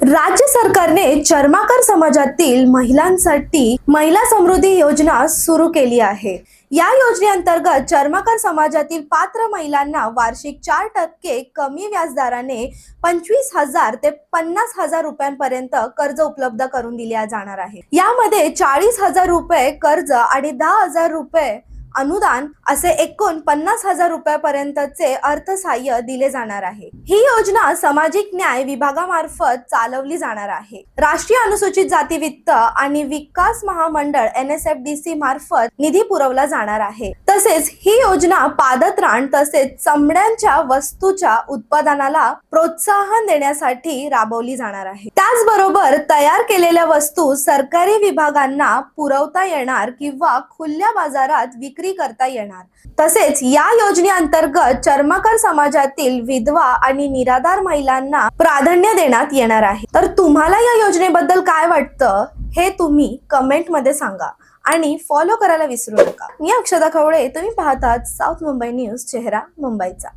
राज्य सरकारने चर्माकर समाजातील महिलांसाठी महिला समृद्धी योजना सुरू केली आहे. या योजनेअंतर्गत चर्माकर समाजातील पात्र महिलांना वार्षिक चार टक्के कमी व्याजदराने पंचवीस हजार ते पन्नास हजार रुपयांपर्यंत कर्ज उपलब्ध करून दिले जाणार आहे. यामध्ये चाळीस हजार रुपये कर्ज आणि दहा हजार रुपये अनुदान असे एकूण पन्नास हजार रुपयापर्यंतचे अर्थसहाय्य दिले जाणार आहे. ही योजना सामाजिक न्याय विभागामार्फत चालवली जाणार आहे. राष्ट्रीय अनुसूचित जाती वित्त आणि विकास महामंडळ N S F D C मार्फत निधी पुरवला जाणार आहे. तसेच ही योजना पादत्राण तसेच चमड्यांच्या वस्तूच्या उत्पादनाला प्रोत्साहन देण्यासाठी राबवली जाणार आहे. त्याचबरोबर तयार केलेल्या वस्तू सरकारी विभागांना पुरवता येणार किंवा खुल्या बाजारात विक्री करता येणार. तसेच या योजनेअंतर्गत चर्मकार समाजातील विधवा आणि निराधार महिलांना प्राधान्य देण्यात येणार आहे. तर तुम्हाला या योजनेबद्दल काय वाटतं हे तुम्ही कमेंटमध्ये सांगा आणि फॉलो करायला विसरू नका. मी अक्षता खवळे तुम्ही पाहतात साऊथ मुंबई न्यूज चेहरा मुंबईचा.